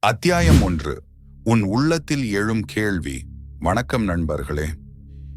அத்தியாயம் ஒன்று. உன் உள்ளத்தில் எழும் கேள்வி. வணக்கம் நண்பர்களே.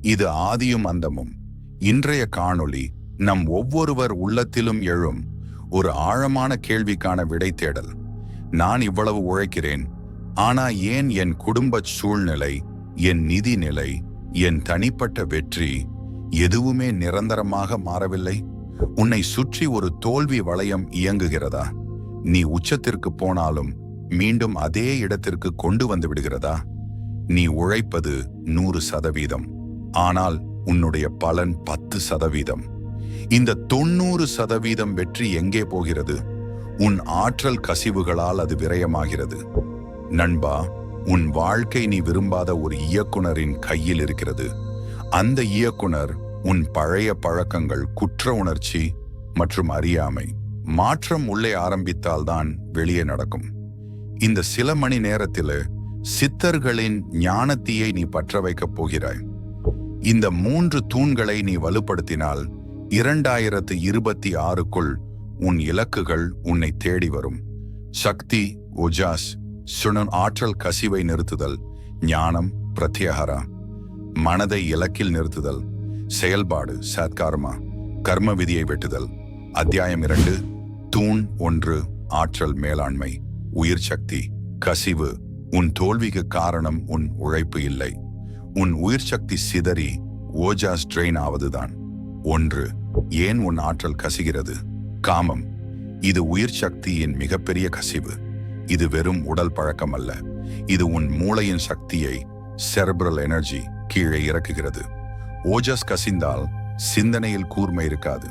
இது ஆதியும் அந்தமும். இன்றைய காணொளி நம் ஒவ்வொருவர் உள்ளத்திலும் எழும் ஒரு ஆழமான கேள்விக்கான விடை தேடல். நான் இவ்வளவு உழைக்கிறேன். ஆனா ஏன் என் குடும்ப சூழ்நிலை என் நிதி நிலை என் தனிப்பட்ட வெற்றி எதுவுமே நிரந்தரமாக மாறவில்லை? உன்னை சுற்றி ஒரு தோல்வி வளையம் இயங்குகிறதா? நீ உச்சத்திற்கு போனாலும் மீண்டும் அதே இடத்திற்கு கொண்டு வந்து விடுகிறதா? நீ உழைப்பது நூறு சதவீதம். ஆனால் உன்னுடைய பலன் பத்து சதவீதம். இந்த தொண்ணூறு சதவீதம் வெற்றி எங்கே போகிறது? உன் ஆற்றல் கசிவுகளால் அது விரயமாகிறது. நண்பா உன் வாழ்க்கை நீ விரும்பாத ஒரு இயக்குனரின் கையில் இருக்கிறது. அந்த இயக்குனர் உன் பழைய பழக்கங்கள் குற்ற உணர்ச்சி மற்றும் அறியாமை மாற்றம் உள்ளே ஆரம்பித்தால்தான் வெளியே நடக்கும். இந்த சில மணி நேரத்தில் சித்தர்களின் ஞானத்தியை நீ பற்ற வைக்கப் போகிறாய். இந்த மூன்று தூண்களை நீ வலுப்படுத்தினால் இரண்டாயிரத்து இருபத்தி ஆறுக்குள் உன் இலக்குகள் உன்னை தேடி வரும். சக்தி ஒஜாஸ் சுணன் ஆற்றல் கசிவை நிறுத்துதல் ஞானம் பிரத்யஹரா. மனதை இலக்கில் நிறுத்துதல் செயல்பாடு சத்காரமா கர்ம விதியை வெட்டுதல். அத்தியாயம் இரண்டு தூண் ஒன்று ஆற்றல் மேலாண்மை. உயிர் சக்தி கசிவு உன் தோல்விக்கு காரணம் உன் உழைப்பு இல்லை. உன் உயிர் சக்தி சிதறி ஓஜா ஸ்ட்ரெயின் ஆவதுதான். ஒன்று ஏன் உன் ஆற்றல் கசிகிறது? காமம். இது உயிர் சக்தியின் மிகப்பெரிய கசிவு. இது வெறும் உடல் பழக்கம் அல்ல இது உன் மூளையின் சக்தியை செர்பரல் எனர்ஜி கீழே இறக்குகிறது. ஓஜஸ் கசிந்தால் சிந்தனையில் கூர்மை இருக்காது.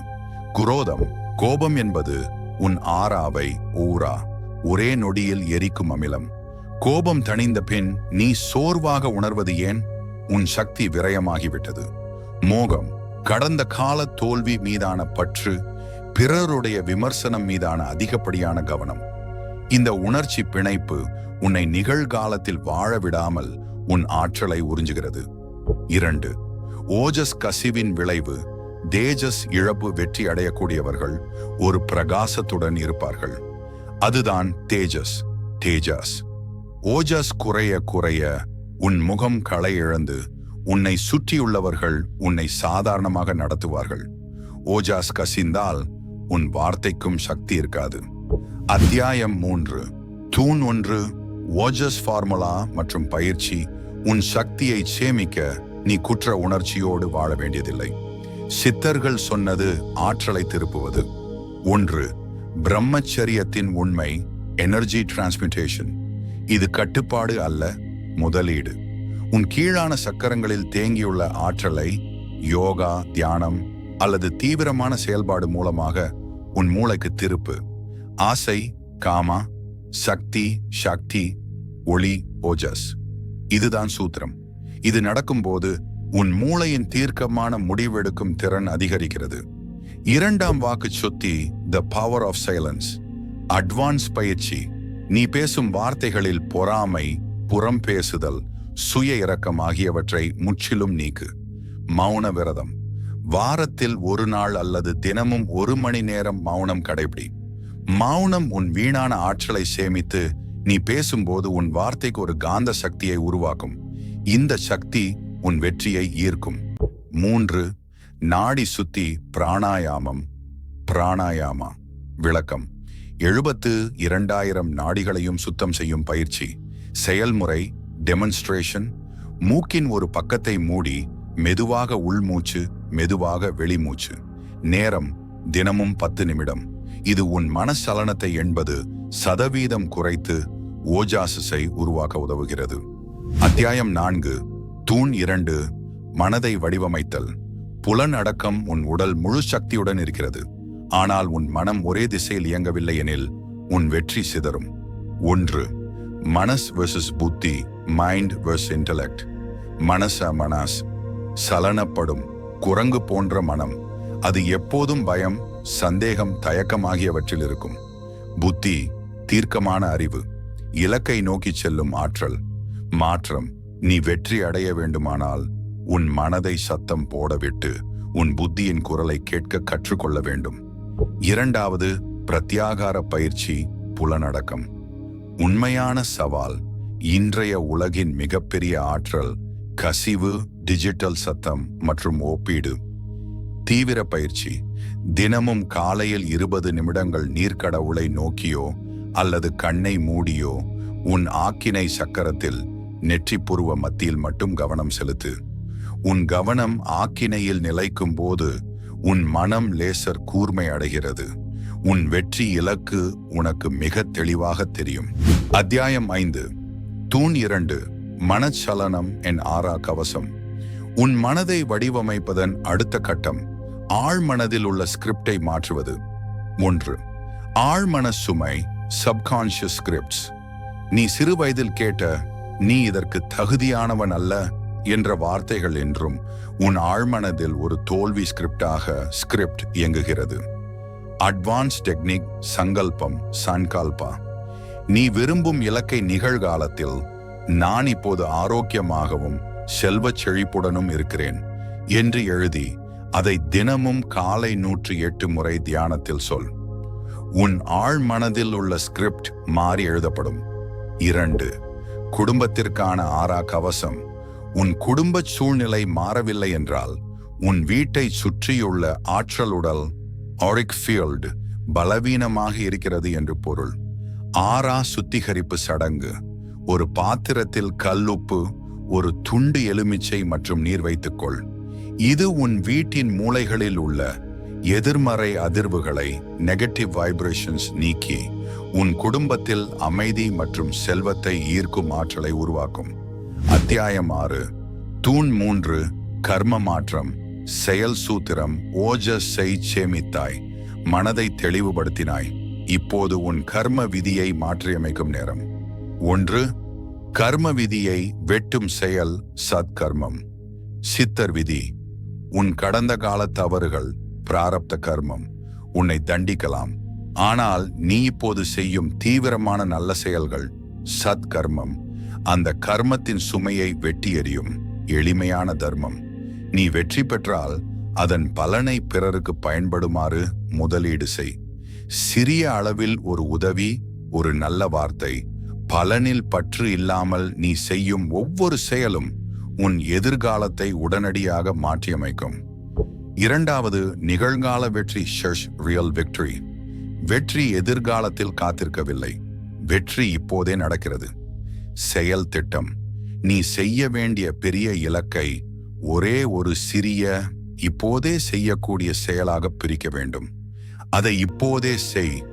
குரோதம் கோபம் என்பது உன் ஆறாவை ஊரா ஒரே நொடியில் எரிக்கும் அமிலம். கோபம் தணிந்த பின் நீ சோர்வாக உணர்வது ஏன்? உன் சக்தி விரயமாகிவிட்டது. மோகம் கடந்த கால தோல்வி மீதான பற்று பிறருடைய விமர்சனம் மீதான அதிகப்படியான கவனம். இந்த உணர்ச்சி பிணைப்பு உன்னை நிகழ்காலத்தில் வாழ விடாமல் உன் ஆற்றலை உறிஞ்சுகிறது. இரண்டு ஓஜஸ் கசிவின் விளைவு தேஜஸ் இழப்பு வெற்றி அடையக்கூடியவர்கள் ஒரு பிரகாசத்துடன் இருப்பார்கள். அதுதான் தேஜஸ் தேஜஸ். ஓஜஸ் குறைய குறைய உன் முகம் களை இழந்து உன்னை சுற்றியுள்ளவர்கள் உன்னை சாதாரணமாக நடத்துவார்கள். ஓஜாஸ் கசிந்தால் உன் வார்த்தைக்கும் சக்தி இருக்காது. அத்தியாயம் மூன்று. தூண் ஒன்று. ஓஜஸ் ஃபார்முலா மற்றும் பயிற்சி உன் சக்தியை சேமிக்க நீ குற்ற உணர்ச்சியோடு வாழ வேண்டியதில்லை. சித்தர்கள் சொன்னது ஆற்றலை திருப்புவது. ஒன்று. பிரம்மச்சரியத்தின் உண்மை எனர்ஜி டிரான்ஸ்மிட்டேஷன் இது கட்டுப்பாடு அல்ல முதலீடு. உன் கீழான சக்கரங்களில் தேங்கியுள்ள ஆற்றலை யோகா தியானம் அல்லது தீவிரமான செயல்பாடு மூலமாக உன் மூளைக்கு திருப்பு. ஆசை காமா சக்தி சக்தி ஒளி ஓஜஸ். இதுதான் சூத்திரம். இது நடக்கும்போது உன் மூளையின் தீர்க்கமான முடிவெடுக்கும் திறன் அதிகரிக்கிறது. இரண்டாம் வாக்கு Soththi the power of silence advance பயிற்சி. நீ பேசும் வார்த்தைகளில் பொறாமை புறம் பேசுதல் சுய இரக்கம் ஆகியவற்றை முற்றிலும் நீக்கு. மௌன விரதம். வாரத்தில் ஒரு நாள் அல்லது தினமும் ஒரு மணி நேரம் மௌனம் கடைபிடி. மௌனம் உன் வீணான ஆற்றலை சேமித்து நீ பேசும்போது உன் வார்த்தைக்கு ஒரு காந்த சக்தியை உருவாக்கும். இந்த சக்தி உன் வெற்றியை ஈர்க்கும். மூன்று நாடி சுத்தி பிராணாயாமம் பிராணாயாமா விளக்கம். எழுபத்து இரண்டாயிரம் நாடிகளையும் சுத்தம் செய்யும் பயிற்சி செயல்முறை டெமன்ஸ்ட்ரேஷன் மூக்கின் ஒரு பக்கத்தை மூடி மெதுவாக உள்மூச்சு மெதுவாக வெளிமூச்சு. நேரம் தினமும் பத்து நிமிடம். இது உன் மனச்சலனத்தை என்பது சதவீதம் குறைத்து ஓஜாசஸை உருவாக்க உதவுகிறது. அத்தியாயம் நான்கு தூண் இரண்டு மனதை வடிவமைத்தல். புலன் அடக்கம் உன் உடல் முழு சக்தியுடன் இருக்கிறது. ஆனால் உன் மனம் ஒரே திசையில் இயங்கவில்லை எனில் உன் வெற்றி சிதறும். ஒன்று மனஸ் வெர்சஸ் புத்தி மைண்ட் வெர்ஸ் இன்டலெக்ட் மனச மனாஸ் சலனப்படும் குரங்கு போன்ற மனம். அது எப்போதும் பயம் சந்தேகம் தயக்கம் ஆகியவற்றில் இருக்கும். புத்தி தீர்க்கமான அறிவு. இலக்கை நோக்கி செல்லும் ஆற்றல். மாற்றம் நீ வெற்றி அடைய வேண்டுமானால் உன் மனதை சத்தம் போடவிட்டு உன் புத்தியின் குரலை கேட்க கற்றுக்கொள்ள வேண்டும். இரண்டாவது பிரத்யாகார பயிற்சி புலனடக்கம். உண்மையான சவால் இன்றைய உலகின் மிகப்பெரிய ஆற்றல் கசிவு டிஜிட்டல் சத்தம் மற்றும் ஒப்பீடு. தீவிர பயிற்சி தினமும் காலையில் இருபது நிமிடங்கள் நீர்க்கடவுளை நோக்கியோ அல்லது கண்ணை மூடியோ உன் ஆக்கினை சக்கரத்தில் நெற்றிப்புருவ மத்தியில் மட்டும் கவனம் செலுத்து. உன் கவனம் ஆக்கினையில் நிலைக்கும் போது உன் மனம் லேசர் கூர்மை அடைகிறது. உன் வெற்றி இலக்கு உனக்கு மிக தெளிவாக தெரியும். அத்தியாயம் ஐந்து. தூண் இரண்டு. மனச்சலனம் என் ஆறா கவசம். உன் மனதை வடிவமைப்பதன் அடுத்த கட்டம். ஆழ்மனதில் உள்ள ஸ்கிரிப்டை மாற்றுவது. ஒன்று. ஆழ்மன சுமை சப்கான்ஷியஸ் ஸ்கிரிப்ட்ஸ். நீ சிறு வயதில் கேட்ட நீ இதற்கு தகுதியானவன் அல்ல என்ற வார்த்தைகள் என்றும் உன் ஆழ்மனதில் ஒரு தோல்வி ஸ்கிரிப்டாக ஸ்கிரிப்ட் இயங்குகிறது. அட்வான்ஸ் டெக்னிக் சங்கல்பம் சன்கால்பா. நீ விரும்பும் இலக்கை நிகழ்காலத்தில் நான் இப்போது ஆரோக்கியமாகவும் செல்வச் செழிப்புடனும் இருக்கிறேன் என்று எழுதி அதை தினமும் காலை நூற்றி எட்டு முறை தியானத்தில் சொல். உன் ஆழ் மனதில் உள்ள ஸ்கிரிப்ட் மாறி எழுதப்படும். இரண்டு குடும்பத்திற்கான ஆறா கவசம் உன் குடும்ப சூழ்நிலை மாறவில்லை என்றால் உன் வீட்டை சுற்றியுள்ள ஆற்றலுடல் ஆரிக் ஃபீல்டு பலவீனமாக இருக்கிறது என்று பொருள். ஆறா சுத்திகரிப்பு சடங்கு ஒரு பாத்திரத்தில் கல்லுப்பு ஒரு துண்டு எலுமிச்சை மற்றும் நீர் வைத்துக்கொள். இது உன் வீட்டின் மூளைகளில் உள்ள எதிர்மறை அதிர்வுகளை நெகட்டிவ் வைப்ரேஷன்ஸ் நீக்கி உன் குடும்பத்தில் அமைதி மற்றும் செல்வத்தை ஈர்க்கும் ஆற்றலை உருவாக்கும். அத்தியாயம் ஆறு. தூண் மூன்று கர்ம மாற்றம். செயல் சூத்திரம் ஓஜஸை சேமித்தாய். மனதை தெளிவுபடுத்தினாய். இப்போது உன் கர்ம விதியை மாற்றியமைக்கும் நேரம். ஒன்று கர்ம விதியை வெட்டும் செயல் சத்கர்மம். சித்தர் விதி உன் கடந்த கால தவறுகள் பிராரப்த கர்மம். உன்னை தண்டிக்கலாம். ஆனால் நீ இப்போது செய்யும் தீவிரமான நல்ல செயல்கள் சத்கர்மம். அந்த கர்மத்தின் சுமையை வெட்டி எறியும் எளிமையான தர்மம். நீ வெற்றி பெற்றால் அதன் பலனை பிறருக்கு பயன்படுமாறு முதலீடு செய். சிறிய அளவில் ஒரு உதவி ஒரு நல்ல வார்த்தை பலனில் பற்று இல்லாமல் நீ செய்யும் ஒவ்வொரு செயலும் உன் எதிர்காலத்தை உடனடியாக மாற்றியமைக்கும். இரண்டாவது நிகழ்கால வெற்றி ஷர்ஷ் ரியல் விக்டரி. வெற்றி எதிர்காலத்தில் காத்திருக்கவில்லை. வெற்றி இப்போதே நடக்கிறது. செயல் திட்டம். நீ செய்ய வேண்டிய பெரிய இலக்கை ஒரே ஒரு சிறிய இப்போதே செய்யக்கூடிய செயலாக பிரிக்க வேண்டும். அதை இப்போதே செய்.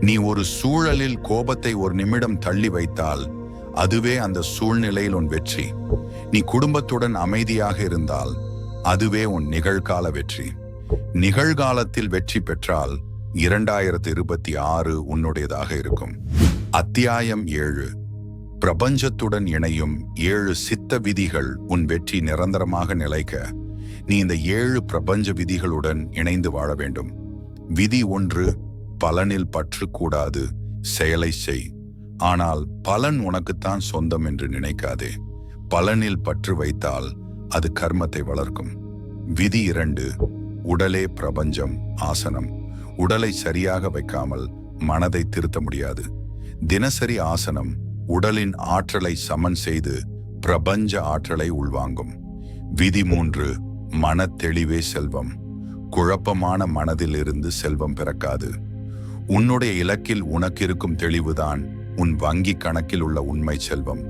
நீ ஒரு சூழலில் கோபத்தை ஒரு நிமிடம் தள்ளி வைத்தால் அதுவே அந்த சூழ்நிலையில் உன் வெற்றி. நீ குடும்பத்துடன் அமைதியாக இருந்தால் அதுவே உன் நிகழ்கால வெற்றி. நிகழ்காலத்தில் வெற்றி பெற்றால் இரண்டாயிரத்தி இருபத்தி ஆறு உன்னுடையதாக இருக்கும். அத்தியாயம் ஏழு. பிரபஞ்சத்துடன் இணையும் ஏழு சித்த விதிகள் உன் வெற்றி நிரந்தரமாக நிலைக்க நீ இந்த ஏழு பிரபஞ்ச விதிகளுடன் இணைந்து வாழ வேண்டும். விதி ஒன்று பலனில் பற்று கூடாது செயலை செய். ஆனால் பலன் உனக்குத்தான் சொந்தம் என்று நினைக்காதே. பலனில் பற்று வைத்தால் அது கர்மத்தை வளர்க்கும். விதி இரண்டு உடலே பிரபஞ்சம் ஆசனம். உடலை சரியாக வைக்காமல் மனதை திருத்த முடியாது. தினசரி ஆசனம் உடலின் ஆற்றலை சமன் செய்து பிரபஞ்ச ஆற்றலை உள்வாங்கும். விதி மூன்று மன தெளிவே செல்வம். குழப்பமான மனதிலிருந்து செல்வம் பிறக்காது. உன்னுடைய இலக்கில் உனக்கு இருக்கும் தெளிவுதான் உன் வங்கி கணக்கில் உள்ள உண்மை செல்வம்.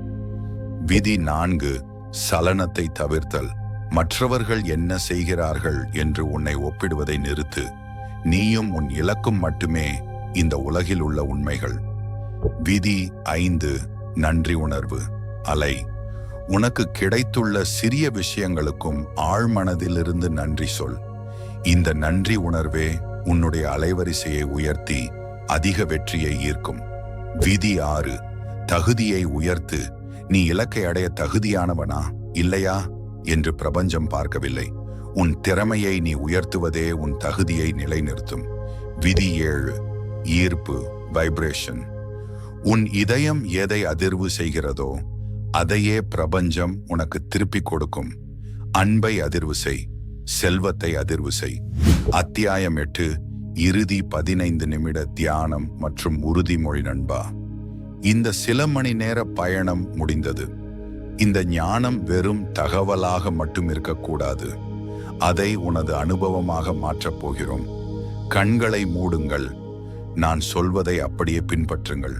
விதி நான்கு சலனத்தை தவிர்த்தல். மற்றவர்கள் என்ன செய்கிறார்கள் என்று உன்னை ஒப்பிடுவதை நிறுத்து. நீயும் உன் இலக்கும் மட்டுமே இந்த உலகில் உள்ள உண்மைகள். விதி ஐந்து நன்றி உணர்வு. அலை உனக்கு கிடைத்துள்ள சிறிய விஷயங்களுக்கும் ஆழ்மனதிலிருந்து நன்றி சொல். இந்த நன்றி உணர்வே உன்னுடைய அலைவரிசையை உயர்த்தி அதிக வெற்றியை ஈர்க்கும். விதி ஆறு தகுதியை உயர்த்து நீ இலக்கை அடைய தகுதியானவனா இல்லையா? என்று பிரபஞ்சம் பார்க்கவில்லை. உன் திறமையை நீ உயர்த்துவதே உன் தகுதியை நிலைநிறுத்தும். விதி ஏழு ஈர்ப்பு வைப்ரேஷன் உன் இதயம் எதை அதிர்வு செய்கிறதோ அதையே பிரபஞ்சம் உனக்கு திருப்பிக் கொடுக்கும். அன்பை அதிர்வு செய் செல்வத்தை அதிர்வு செய். அத்தியாயம் எட்டு இறுதி பதினைந்து நிமிட தியானம் மற்றும் உறுதிமொழி நண்பா. இந்த சில மணி நேர பயணம் முடிந்தது. இந்த ஞானம் வெறும் தகவலாக மட்டும் இருக்கக்கூடாது. அதை உனது அனுபவமாக மாற்றப் போகிறோம். கண்களை மூடுங்கள். நான் சொல்வதை அப்படியே பின்பற்றுங்கள்.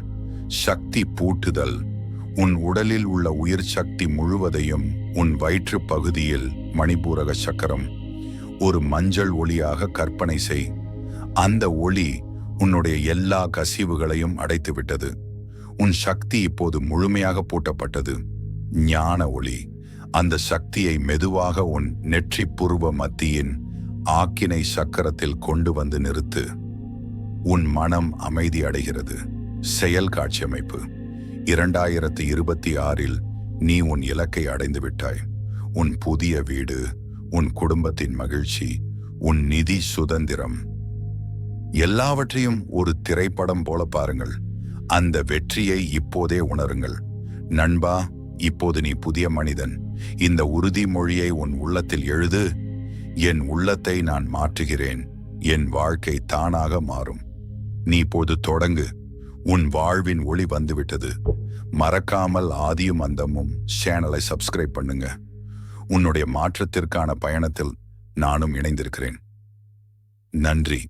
சக்தி பூட்டுதல். உன் உடலில் உள்ள உயிர் சக்தி முழுவதையும் உன் வயிற்று பகுதியில் மணிபூரக சக்கரம். ஒரு மஞ்சள் ஒளியாக கற்பனை செய். அந்த ஒளி உன்னுடைய எல்லா கசிவுகளையும் அடைத்துவிட்டது. உன் சக்தி இப்போது முழுமையாக பூட்டப்பட்டது. ஞான ஒளி. அந்த சக்தியை மெதுவாக உன் நெற்றி புருவ மத்தியின் ஆக்கினை சக்கரத்தில் கொண்டு வந்து நிறுத்து. உன் மனம் அமைதி அடைகிறது. செயல் காட்சியமைப்பு. இரண்டாயிரத்து இருபத்தி ஆறில் நீ உன் இலக்கை அடைந்து விட்டாய். உன் புதிய வீடு உன் குடும்பத்தின் மகிழ்ச்சி உன் நிதி சுதந்திரம். எல்லாவற்றையும் ஒரு திரைப்படம் போல பாருங்கள். அந்த வெற்றியை இப்போதே உணருங்கள். நண்பா இப்போது நீ புதிய மனிதன். இந்த உறுதிமொழியை உன் உள்ளத்தில் எழுது. என் உள்ளத்தை நான் மாற்றுகிறேன். என் வாழ்க்கை தானாக மாறும். நீ இப்போது தொடங்கு. உன் வாழ்வின் ஒளி வந்துவிட்டது. மறக்காமல் ஆதியும் அந்தமும் சேனலை சப்ஸ்கிரைப் பண்ணுங்க. உன்னுடைய மாற்றத்திற்கான பயணத்தில் நானும் இணைந்திருக்கிறேன். நன்றி.